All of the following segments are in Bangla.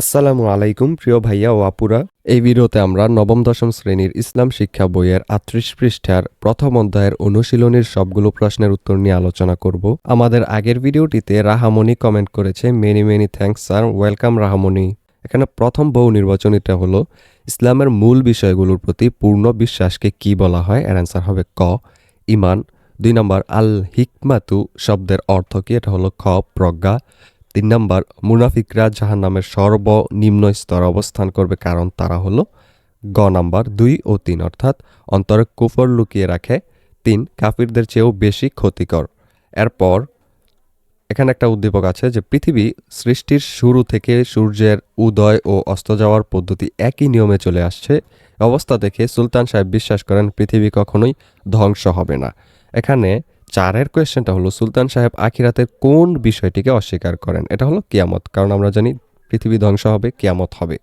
আসসালামু আলাইকুম, প্রিয় ভাইয়া ও আপুরা। এই ভিডিওতে আমরা নবম, দশম শ্রেণির ইসলাম শিক্ষা বইয়ের আটত্রিশ পৃষ্ঠার প্রথম অধ্যায়ের অনুশীলনীর সবগুলো প্রশ্নের উত্তর নিয়ে আলোচনা করব। আমাদের আগের ভিডিওটিতে রাহামণি কমেন্ট করেছে, many many thanks sir welcome Rahamani. এখানে প্রথম বহু নির্বাচনীটা হলো, ইসলামের মূল বিষয়গুলোর প্রতি পূর্ণ বিশ্বাসকে কি বলা হয়? এর অ্যান্সার হবে ক, ইমান। দুই নম্বর আল হিকমাতু শব্দের অর্থ কি? এটা হলো খ, প্রজ্ঞা। তিন নম্বর, মুনাফিকরা জাহান নামের সর্বনিম্ন স্তর অবস্থান করবে কারণ তারা হলো গ নাম্বার, দুই ও তিন। অর্থাৎ অন্তরে কুফর লুকিয়ে রাখে। তিন, কাফিরদের চেয়েও বেশি ক্ষতিকর। এরপর এখানে একটা উদ্দীপক আছে যে পৃথিবী সৃষ্টির শুরু থেকে সূর্যের উদয় ও অস্ত যাওয়ার পদ্ধতি একই নিয়মে চলে আসছে। অবস্থা দেখে সুলতান সাহেব বিশ্বাস করেন পৃথিবী কখনোই ধ্বংস হবে না। এখানে চারের কোয়েশ্চেনটা হলো, সুলতান সাহেব আখিরাতের কোন বিষয়টিকে অস্বীকার করেন? এটা হলো কিয়ামত, কারণ আমরা জানি পৃথিবী ধ্বংস হবে, কিয়ামত হবে।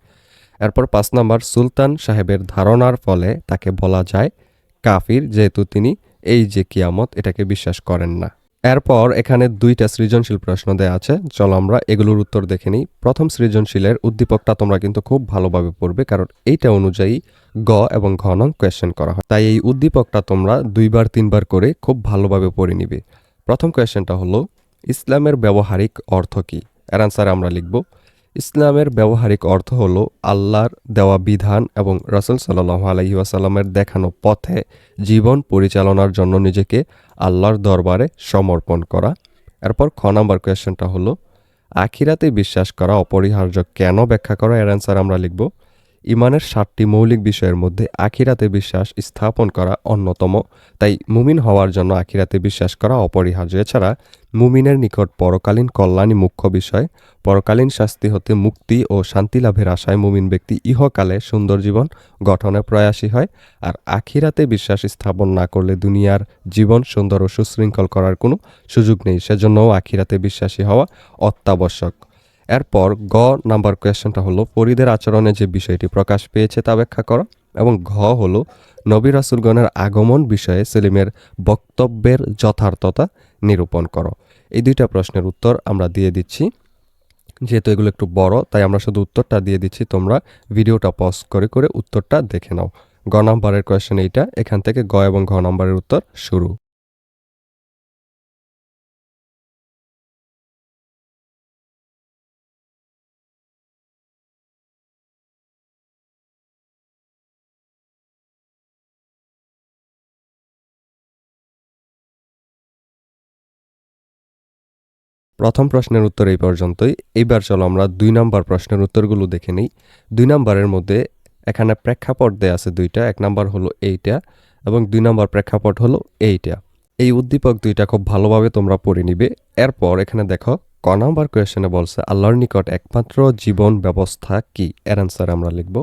এরপর পাঁচ নম্বর, সুলতান সাহেবের ধারণার ফলে তাকে বলা যায় কাফির, যেহেতু তিনি এই যে কিয়ামত, এটাকে বিশ্বাস করেন না। এরপর এখানে দুইটা সৃজনশীল প্রশ্ন দেয়া আছে। চলো আমরা এগুলোর উত্তর দেখে নিই। প্রথম সৃজনশীলের উদ্দীপকটা তোমরা কিন্তু খুব ভালোভাবে পড়বে, কারণ এইটা অনুযায়ী গ এবং ঘন কোয়েশ্চেন করা হয়। তাই এই উদ্দীপকটা তোমরা দুইবার, তিনবার করে খুব ভালোভাবে পড়ে নিবে। প্রথম কোয়েশ্চেনটা হলো, ইসলামের ব্যবহারিক অর্থ কী? এর আনসারে আমরা লিখব ইসলামের ব্যবহারিক অর্থ হল আল্লাহর দেওয়া বিধান এবং রসুল সাল্লাহ আলহি ওয়াসাল্লামের দেখানো পথে জীবন পরিচালনার জন্য নিজেকে আল্লাহর দরবারে সমর্পণ করা। এরপর খ নাম্বার কোয়েশ্চেনটা হলো, আখিরাতে বিশ্বাস করা অপরিহার্য কেন ব্যাখ্যা করা? এর অ্যান্সার আমরা লিখব, ইমানের সাতটি মৌলিক বিষয়ের মধ্যে আখিরাতে বিশ্বাস স্থাপন করা অন্যতম। তাই মুমিন হওয়ার জন্য আখিরাতে বিশ্বাস করা অপরিহার্য। এছাড়া মুমিনের নিকট পরকালীন কল্যাণই মুখ্য বিষয়। পরকালীন শাস্তি হতে মুক্তি ও শান্তি লাভের আশায় মুমিন ব্যক্তি ইহকালে সুন্দর জীবন গঠনে প্রয়াসী হয়। আর আখিরাতে বিশ্বাস স্থাপন না করলে দুনিয়ার জীবন সুন্দর ও সুশৃঙ্খল করার কোনো সুযোগ নেই। সেজন্যও আখিরাতে বিশ্বাসী হওয়া অত্যাবশ্যক। এরপর গ নাম্বার কোয়েশ্চেনটা হলো পরিদের আচরণে যে বিষয়টি প্রকাশ পেয়েছে তা ব্যাখ্যা করা। এবং ঘ হলো, নবী রাসুলগণের আগমন বিষয়ে সেলিমের বক্তব্যের যথার্থতা নিরূপণ করো। এই দুইটা প্রশ্নের উত্তর আমরা দিয়ে দিচ্ছি। যেহেতু এগুলো একটু বড়, তাই আমরা শুধু উত্তরটা দিয়ে দিচ্ছি। তোমরা ভিডিওটা পজ করে করে উত্তরটা দেখে নাও। গ নম্বরের কোয়েশ্চেন এইটা। এখান থেকে গ এবং ঘ নম্বরের উত্তর শুরু। প্রথম প্রশ্নের উত্তর এই পর্যন্তই। এইবার চলো আমরা দুই নাম্বার প্রশ্নের উত্তরগুলো দেখে নিই। দুই নাম্বারের মধ্যে এখানে প্রেক্ষাপট দেয়া আছে দুইটা, এক নাম্বার হলো এইটা এবং দুই নাম্বার প্রেক্ষাপট হলো এইটা। এই উদ্দীপক দুইটা খুব ভালোভাবে তোমরা পড়ে নিবে। এরপর এখানে দেখো, ক নাম্বার কোয়েশনে বলছে, আল্লাহর নিকট একমাত্র জীবন ব্যবস্থা কি? এর অ্যান্সার আমরা লিখব,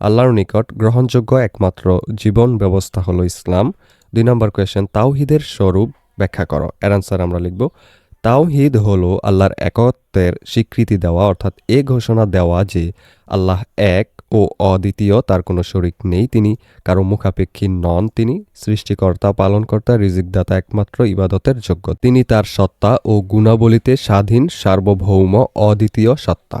আল্লাহর নিকট গ্রহণযোগ্য একমাত্র জীবন ব্যবস্থা হলো ইসলাম। দুই নম্বর কোয়েশ্চেন, তাওহিদের স্বরূপ ব্যাখ্যা করো, এর অ্যান্সার আমরা লিখব তাওহিদ হলো আল্লাহর একত্বের স্বীকৃতি দেওয়া, অর্থাৎ এ ঘোষণা দেওয়া যে আল্লাহ এক ও অদ্বিতীয়, তার কোনো শরিক নেই। তিনি কারও মুখাপেক্ষী নন। তিনি সৃষ্টিকর্তা, পালনকর্তা, রিজিকদাতা, একমাত্র ইবাদতের যোগ্য। তিনি তার সত্তা ও গুণাবলীতে স্বাধীন, সার্বভৌম, অদ্বিতীয় সত্তা।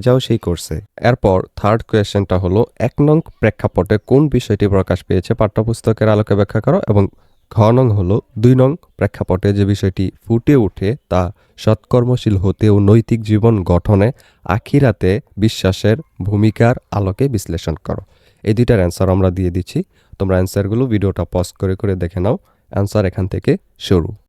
যাও সেই কোর্সে। এরপর থার্ড কোয়েশ্চেনটা হলো, এক নং প্রেক্ষাপটে কোন বিষয়টি প্রকাশ পেয়েছে পাঠ্যপুস্তকের আলোকে ব্যাখ্যা করো এবং ঘ নং হলো, দুই নং প্রেক্ষাপটে যে বিষয়টি ফুটে ওঠে তা সৎকর্মশীল হতে ও নৈতিক জীবন গঠনে আখিরাতে বিশ্বাসের ভূমিকার আলোকে বিশ্লেষণ করো। এই দুইটার অ্যান্সার আমরা দিয়ে দিচ্ছি। তোমরা অ্যান্সারগুলো ভিডিওটা পজ করে করে দেখে নাও। অ্যান্সার এখান থেকে শুরু।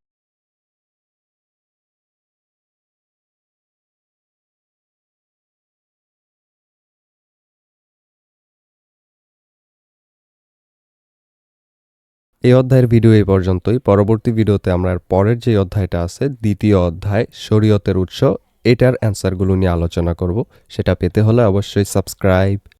এই অধ্যায়ের ভিডিও এই পর্যন্তই। পরবর্তী ভিডিওতে আমরা পরের যে অধ্যায়টা আছে, দ্বিতীয় অধ্যায়, শরীয়তের উৎস, এটার অ্যান্সারগুলো নিয়ে আলোচনা করব। সেটা পেতে হলে অবশ্যই সাবস্ক্রাইব